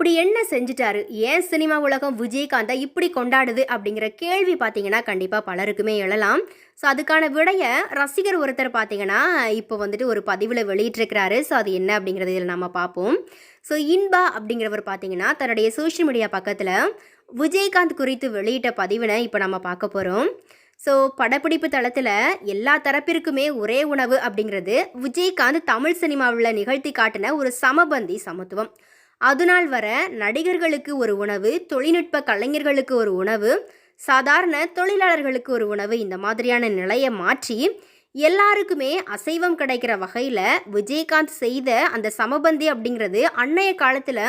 அப்படி என்ன செஞ்சுட்டாரு? ஏன் சினிமா உலகம் விஜயகாந்தை இப்படி கொண்டாடுது அப்படிங்கிற கேள்வி பார்த்தீங்கன்னா கண்டிப்பாக பலருக்குமே எழலாம். ஸோ அதுக்கான விடையை ரசிகர் ஒருத்தர் பார்த்தீங்கன்னா இப்போ வந்துட்டு ஒரு பதிவில் வெளியிட்டிருக்கிறாரு. ஸோ அது என்ன அப்படிங்கிறது இதில் நம்ம பார்ப்போம். ஸோ இன்பா அப்படிங்கிறவர் பார்த்தீங்கன்னா தன்னுடைய சோஷியல் மீடியா பக்கத்தில் விஜயகாந்த் குறித்து வெளியிட்ட பதிவினை இப்போ நம்ம பார்க்க போகிறோம் ஸோ படப்பிடிப்பு தளத்தில் எல்லா தரப்பிற்குமே ஒரே உணவு அப்படிங்கிறது விஜயகாந்த் தமிழ் சினிமாவில் நிகழ்த்தி காட்டின ஒரு சமபந்தி சமத்துவம். அதுநாள் வர நடிகர்களுக்கு ஒரு உணவு தொழில்நுட்ப கலைஞர்களுக்கு ஒரு உணவு சாதாரண தொழிலாளர்களுக்கு ஒரு உணவு இந்த மாதிரியான நிலையை மாற்றி எல்லாருக்குமே அசைவம் கிடைக்கிற வகையில் விஜயகாந்த் செய்த அந்த சமபந்தி அப்படிங்கிறது அன்னைய காலத்தில்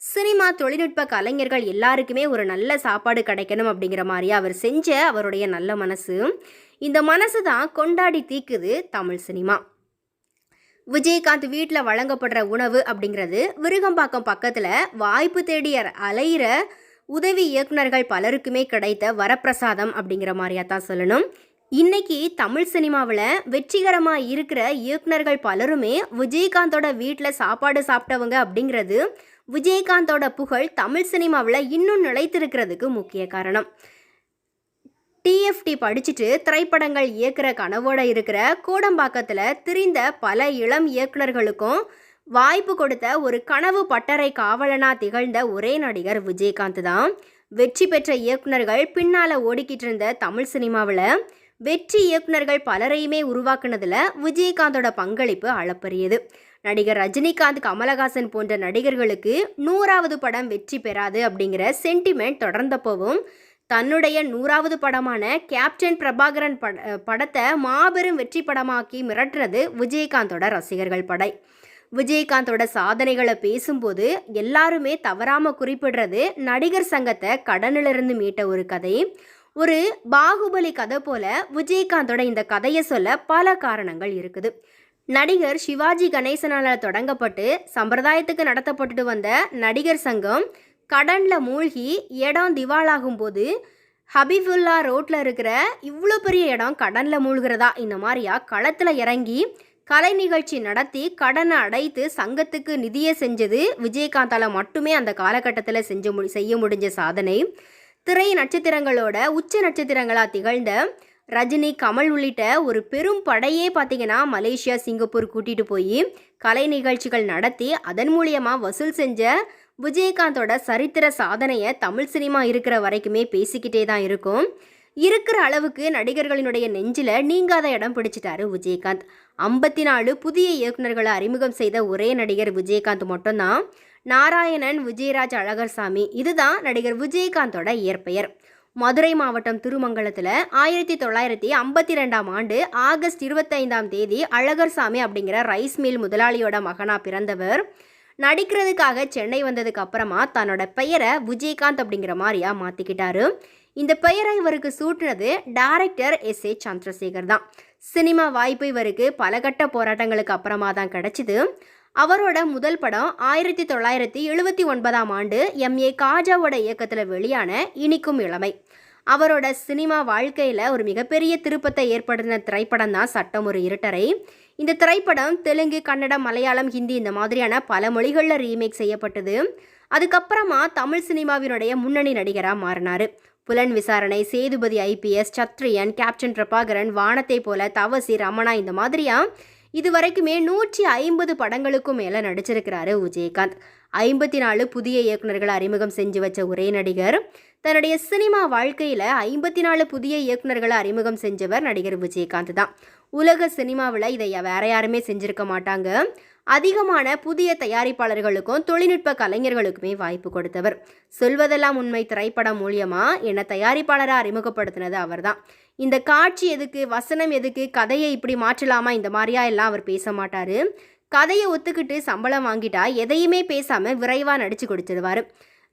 சினிமா தொழில்நுட்ப கலைஞர்கள் எல்லாருக்குமே ஒரு நல்ல சாப்பாடு கிடைக்கணும் அப்படிங்கிற மாதிரி அவர் செஞ்ச அவருடைய நல்ல மனசு. இந்த மனசு தான் கொண்டாடி தீக்குது தமிழ் சினிமா. விஜயகாந்த் வீட்டில் வழங்கப்படுற உணவு அப்படிங்கிறது விருகம்பாக்கம் பக்கத்தில் வாய்ப்பு தேடிய அலையிற உதவி இயக்குனர்கள் பலருக்குமே கிடைத்த வரப்பிரசாதம் அப்படிங்கிற மாதிரியா தான் சொல்லணும். இன்னைக்கு தமிழ் சினிமாவில் வெற்றிகரமாக இருக்கிற இயக்குனர்கள் பலருமே விஜயகாந்தோட வீட்டில் சாப்பாடு சாப்பிட்டவங்க அப்படிங்கிறது விஜயகாந்தோட புகழ் தமிழ் சினிமாவில் இன்னும் நிலைத்திருக்கிறதுக்கு முக்கிய காரணம். டிஎஃப்டி படிச்சுட்டு திரைப்படங்கள் இயக்குற கனவோட இருக்கிற கோடம்பாக்கத்தில் திரிந்த பல இளம் இயக்குனர்களுக்கும் வாய்ப்பு கொடுத்த ஒரு கனவு பட்டறை காவலனா திகழ்ந்த ஒரே நடிகர் விஜயகாந்த் தான். வெற்றி பெற்ற இயக்குனர்கள் பின்னால் ஓடிக்கிட்டு இருந்த தமிழ் சினிமாவில் வெற்றி இயக்குனர்கள் பலரையுமே உருவாக்குனதில் விஜயகாந்தோட பங்களிப்பு அளப்பரியது. நடிகர் ரஜினிகாந்த் கமலஹாசன் போன்ற நடிகர்களுக்கு நூறாவது படம் வெற்றி பெறாது அப்படிங்கிற சென்டிமெண்ட் தொடர்ந்தப்போவும் தன்னுடைய நூறாவது படமான கேப்டன் பிரபாகரன் பட படத்தை மாபெரும் வெற்றி படமாக்கி மிரட்டுறது விஜயகாந்தோட ரசிகர்கள் படை. விஜயகாந்தோட சாதனைகளை பேசும்போது எல்லாருமே தவறாமல் குறிப்பிடுறது நடிகர் சங்கத்தை கடனிலிருந்து மீட்ட ஒரு கதை. ஒரு பாகுபலி கதை போல விஜயகாந்தோட இந்த கதையை சொல்ல பல காரணங்கள் இருக்குது. நடிகர் சிவாஜி கணேசனால் தொடங்கப்பட்டு சம்பிரதாயத்துக்கு நடத்தப்பட்டுட்டு வந்த நடிகர் சங்கம் கடனில் மூழ்கி இடம் திவாலாகும் போது ஹபீபுல்லா ரோட்டில் இருக்கிற இவ்வளோ பெரிய இடம் கடனில் மூழ்கிறதா? இந்த மாதிரியா? களத்தில் இறங்கி கலை நிகழ்ச்சி நடத்தி கடனை அடைத்து சங்கத்துக்கு நிதியை செஞ்சது விஜயகாந்தால் மட்டுமே அந்த காலகட்டத்தில் செஞ்சு செய்ய முடிஞ்ச சாதனை. திரை நட்சத்திரங்களோட உச்ச நட்சத்திரங்களாக திகழ்ந்த ரஜினி கமல் உள்ளிட்ட ஒரு பெரும் படையே பார்த்தீங்கன்னா மலேசியா சிங்கப்பூர் கூட்டிகிட்டு போய் கலை நிகழ்ச்சிகள் நடத்தி அதன் மூலியமாக வசூல் செஞ்ச விஜயகாந்தோட சரித்திர சாதனையை தமிழ் சினிமா இருக்கிற வரைக்குமே பேசிக்கிட்டே தான் இருக்கும். இருக்கிற அளவுக்கு நடிகர்களினுடைய நெஞ்சில் நீங்காத இடம் பிடிச்சிட்டாரு விஜயகாந்த். ஐம்பத்தி நாலு புதிய இயக்குநர்களை அறிமுகம் செய்த ஒரே நடிகர் விஜயகாந்த் மட்டும்தான். நாராயணன் விஜயராஜ் அழகர்சாமி இதுதான் நடிகர் விஜயகாந்தோட இயற்பெயர். மதுரை மாவட்டம் திருமங்கலத்தில் ஆயிரத்தி தொள்ளாயிரத்தி ஐம்பத்தி ரெண்டாம் ஆண்டு ஆகஸ்ட் இருபத்தைந்தாம் தேதி அழகர் சாமி அப்படிங்கிற ரைஸ் மில் முதலாளியோட மகனா பிறந்தவர். நடிக்கிறதுக்காக சென்னை வந்ததுக்கு அப்புறமா தன்னோட பெயரை விஜயகாந்த் அப்படிங்கிற மாதிரியா மாற்றிக்கிட்டாரு இந்த பெயரை இவருக்கு சூட்டினது டைரக்டர் எஸ் ஏ சந்திரசேகர் தான். சினிமா வாய்ப்பு இவருக்கு பல கட்ட போராட்டங்களுக்கு அப்புறமா தான் கிடச்சிது. அவரோட முதல் படம் ஆயிரத்தி தொள்ளாயிரத்தி எழுபத்தி ஒன்பதாம் ஆண்டு எம். ஏ. காஜாவோட இயக்கத்தில் வெளியான இனிக்கும் இளமை. அவரோட சினிமா வாழ்க்கையில் ஒரு மிகப்பெரிய திருப்பத்தை ஏற்படுத்தின திரைப்படம் தான் சட்டம் ஒரு இருட்டரை இந்த திரைப்படம் தெலுங்கு கன்னடம் மலையாளம் ஹிந்தி இந்த மாதிரியான பல மொழிகளில் ரீமேக் செய்யப்பட்டது. அதுக்கப்புறமா தமிழ் சினிமாவினுடைய முன்னணி நடிகராக மாறினார். புலன் விசாரணை சேதுபதி ஐபிஎஸ் சத்ரியன் கேப்டன் பிரபாகரன் வானத்தை போல தவசி ரமணா இந்த மாதிரியாக இது வரைக்குமே நூற்றி ஐம்பது படங்களுக்கும் மேலே நடிச்சிருக்கிறாரு விஜயகாந்த். ஐம்பத்தி நாலு புதிய இயக்குநர்களை அறிமுகம் செஞ்சு வச்ச ஒரே நடிகர். தன்னுடைய சினிமா வாழ்க்கையில் ஐம்பத்தி நாலு புதிய இயக்குநர்களை அறிமுகம் செஞ்சவர் நடிகர் விஜயகாந்த் தான். உலக சினிமாவில் இதை வேற யாருமே செஞ்சிருக்க மாட்டாங்க. அதிகமான புதிய தயாரிப்பாளர்களுக்கும் தொழில்நுட்ப கலைஞர்களுக்குமே வாய்ப்பு கொடுத்தவர். சொல்வதெல்லாம் உண்மை திரைப்படம் மூலியமாக என்னை தயாரிப்பாளராக அறிமுகப்படுத்தினது அவர்தான். இந்த காட்சி எதுக்கு வசனம் எதுக்கு கதையை இப்படி மாற்றலாமா இந்த மாதிரியா எல்லாம் அவர் பேச மாட்டார். கதையை ஒத்துக்கிட்டு சம்பளம் வாங்கிட்டா எதையுமே பேசாமல் விரைவாக நடித்து கொடுத்துடுவார்.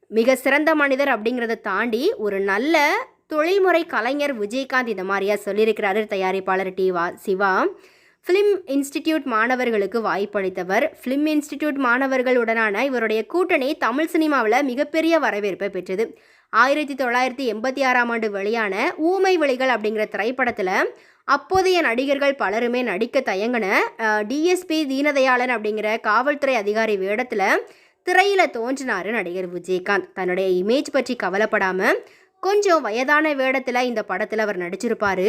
மிக சிறந்த மனிதர் அப்படிங்கிறத தாண்டி ஒரு நல்ல தொழில்முறை கலைஞர் விஜயகாந்த் இந்த மாதிரியா சொல்லியிருக்கிறாரு தயாரிப்பாளர் டி வா சிவா. ஃபிலிம் இன்ஸ்டிடியூட் மாணவர்களுக்கு வாய்ப்பளித்தவர். ஃபிலிம் இன்ஸ்டிடியூட் மாணவர்களுடனான இவருடைய கூட்டணி தமிழ் சினிமாவில் மிகப்பெரிய வரவேற்பை பெற்றது. ஆயிரத்தி தொள்ளாயிரத்தி எண்பத்தி ஆறாம் ஆண்டு வெளியான ஊமை விழிகள் அப்படிங்கிற திரைப்படத்தில் அப்போதைய நடிகர்கள் பலருமே நடிக்க தயங்கின டிஎஸ்பி தீனதயாளன் அப்படிங்கிற காவல்துறை அதிகாரி வேடத்தில் திரையில் தோன்றினார் நடிகர் விஜயகாந்த். தன்னுடைய இமேஜ் பற்றி கவலைப்படாமல் கொஞ்சம் வயதான வேடத்தில் இந்த படத்தில் அவர் நடிச்சிருப்பாரு.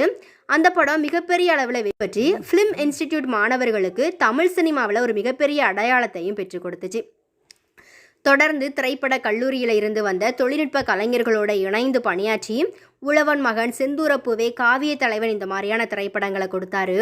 அந்த படம் மிகப்பெரிய அளவில் பற்றி ஃபிலிம் இன்ஸ்டிடியூட் மாணவர்களுக்கு தமிழ் சினிமாவில் ஒரு மிகப்பெரிய அடையாளத்தையும் பெற்றுக் கொடுத்துச்சு. தொடர்ந்து திரைப்பட கல்லூரியில் இருந்து வந்த தொழில்நுட்ப கலைஞர்களோட இணைந்து பணியாற்றி உழவன் மகன் செந்தூரப்பூவே காவிய தலைவன் இந்த மாதிரியான திரைப்படங்களை கொடுத்தாரு.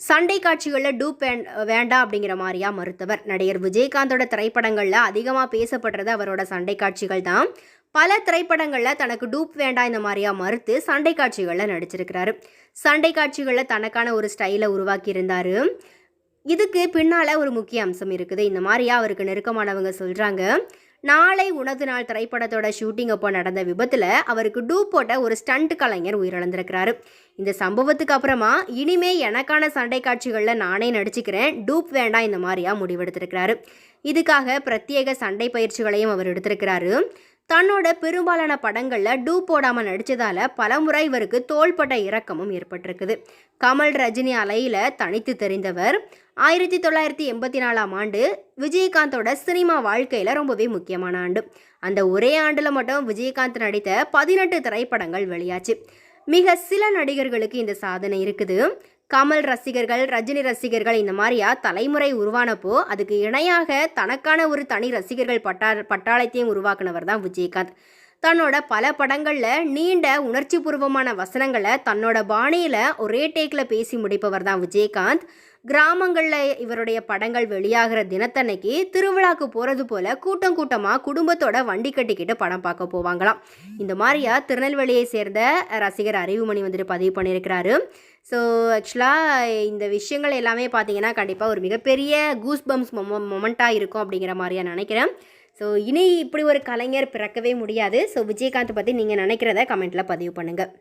சண்டை காட்சிகளில் டூப் வேண்டாம் அப்படிங்கிற மாதிரியா மறுத்தவர். நடிகர் விஜயகாந்தோட திரைப்படங்களில் அதிகமாக பேசப்படுறது அவரோட சண்டை காட்சிகள் தான் பல திரைப்படங்களில் தனக்கு டூப் வேண்டாம் இந்த மாதிரியா மறுத்து சண்டை காட்சிகளில் நடிச்சிருக்கிறாரு. சண்டை காட்சிகளில் தனக்கான ஒரு ஸ்டைலை உருவாக்கியிருந்தார். இதுக்கு பின்னால் ஒரு முக்கிய அம்சம் இருக்குது. இந்த மாதிரியா அவருக்கு நெருக்கமானவங்க சொல்கிறாங்க நாளை உனது நாள் திரைப்படத்தோட ஷூட்டிங் அப்போ நடந்த விபத்தில் அவருக்கு டூப் போட்ட ஒரு ஸ்டண்ட் கலைஞர் உயிரிழந்திருக்கிறாரு. இந்த சம்பவத்துக்கு அப்புறமா இனிமே எனக்கான சண்டை காட்சிகளில் நானே நடிச்சுக்கிறேன். டூப் வேண்டாம் இந்த மாதிரியா முடிவெடுத்திருக்கிறாரு. இதுக்காக பிரத்யேக சண்டை பயிற்சிகளையும் அவர் எடுத்திருக்கிறாரு. தன்னோட பெரும்பாலான படங்களில் டூ போடாமல் நடித்ததால் பலமுறை இவருக்கு தோள்பட்ட இறக்கமும் ஏற்பட்டிருக்குது. கமல் ரஜினி அலையில் தனித்து தெரிந்தவர். ஆயிரத்தி தொள்ளாயிரத்தி எண்பத்தி நாலாம் ஆண்டு விஜயகாந்தோட சினிமா வாழ்க்கையில் ரொம்பவே முக்கியமான ஆண்டு. அந்த ஒரே ஆண்டில் மட்டும் விஜயகாந்த் நடித்த பதினெட்டு திரைப்படங்கள் வெளியாச்சு. மிக சில நடிகர்களுக்கு இந்த சாதனை இருக்குது. கமல் ரசிகர்கள் ரஜினி ரசிகர்கள் இந்த மாதிரியா தலைமுறை உருவானப்போ அதுக்கு இணையாக தனக்கான ஒரு தனி ரசிகர்கள் பட்டா பட்டாளத்தையும் உருவாக்குனவர் தான் விஜயகாந்த். தன்னோட பல படங்களில் நீண்ட உணர்ச்சி பூர்வமான வசனங்களை தன்னோட பாணியில் ஒரே டேக்கில் பேசி முடிப்பவர் தான் விஜயகாந்த். கிராமங்களில் இவருடைய படங்கள் வெளியாகிற தினத்தன்னைக்கு திருவிழாக்கு போகிறது போல் கூட்டம் கூட்டமாக குடும்பத்தோட வண்டி கட்டிக்கிட்டு படம் பார்க்க போவாங்களாம். இந்த மாதிரியா திருநெல்வேலியை சேர்ந்த ரசிகர் அறிவுமணி வந்துட்டு பதிவு பண்ணியிருக்கிறாரு. ஸோ ஆக்சுவலாக இந்த விஷயங்கள் எல்லாமே பார்த்தீங்கன்னா கண்டிப்பாக ஒரு மிகப்பெரிய கூஸ் பம்ஸ் மொமெண்ட்டாக இருக்கும் அப்படிங்கிற மாதிரியா நினைக்கிறேன். ஸோ இனி இப்படி ஒரு கலைஞர் பிறக்கவே முடியாது. ஸோ விஜயகாந்த் பற்றி நீங்கள் நினைக்கிறத கமெண்ட்டில் பதிவு பண்ணுங்கள்